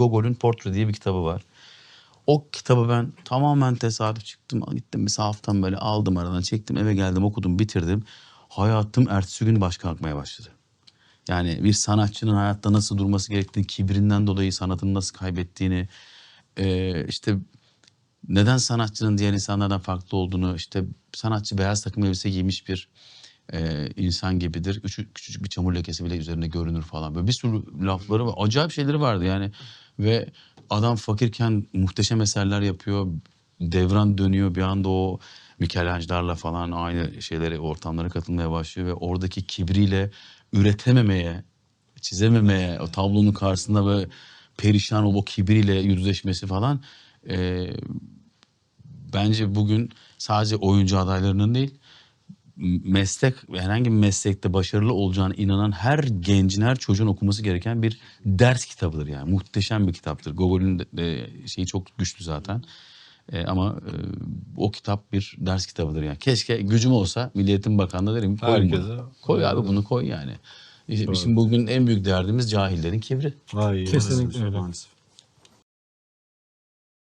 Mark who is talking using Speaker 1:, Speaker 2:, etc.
Speaker 1: Gogol'ün Portre diye bir kitabı var. O kitabı ben tamamen tesadüf çıktım. Gittim bir sahaftan böyle aldım aradan çektim eve geldim okudum bitirdim. Hayatım ertesi gün başka akmaya başladı. Yani bir sanatçının hayatta nasıl durması gerektiğini, kibrinden dolayı sanatını nasıl kaybettiğini, eee, işte neden sanatçının diğer insanlardan farklı olduğunu, işte sanatçı beyaz takım elbise giymiş bir eee, insan gibidir. Küçük, küçücük bir çamur lekesi bile üzerinde görünür falan. Böyle bir sürü lafları var. Acayip şeyleri vardı yani. Ve adam fakirken muhteşem eserler yapıyor. Devran dönüyor bir anda o Michelangelo'larla falan aynı şeylere, ortamlara katılmaya başlıyor ve oradaki kibriyle üretememeye, çizememeye, o tablonun karşısında böyle perişan olup o kibriyle yüzleşmesi falan eee, bence bugün sadece oyuncu adaylarının değil meslek herhangi bir meslekte başarılı olacağına inanan her gencin her çocuğun okuması gereken bir ders kitabıdır yani muhteşem bir kitaptır. Gogol'ün de, de şeyi çok güçlü zaten. Ee, ama e, o kitap bir ders kitabıdır yani. Keşke gücüm olsa Milliyetin Bakanlığı derim koy
Speaker 2: Herkese.
Speaker 1: bunu. Koy abi bunu koy yani. İşte. Şimdi bugün en büyük derdimiz cahillerin kibri.
Speaker 2: Vay,
Speaker 3: Kesinlikle öyle.
Speaker 4: Maalesef.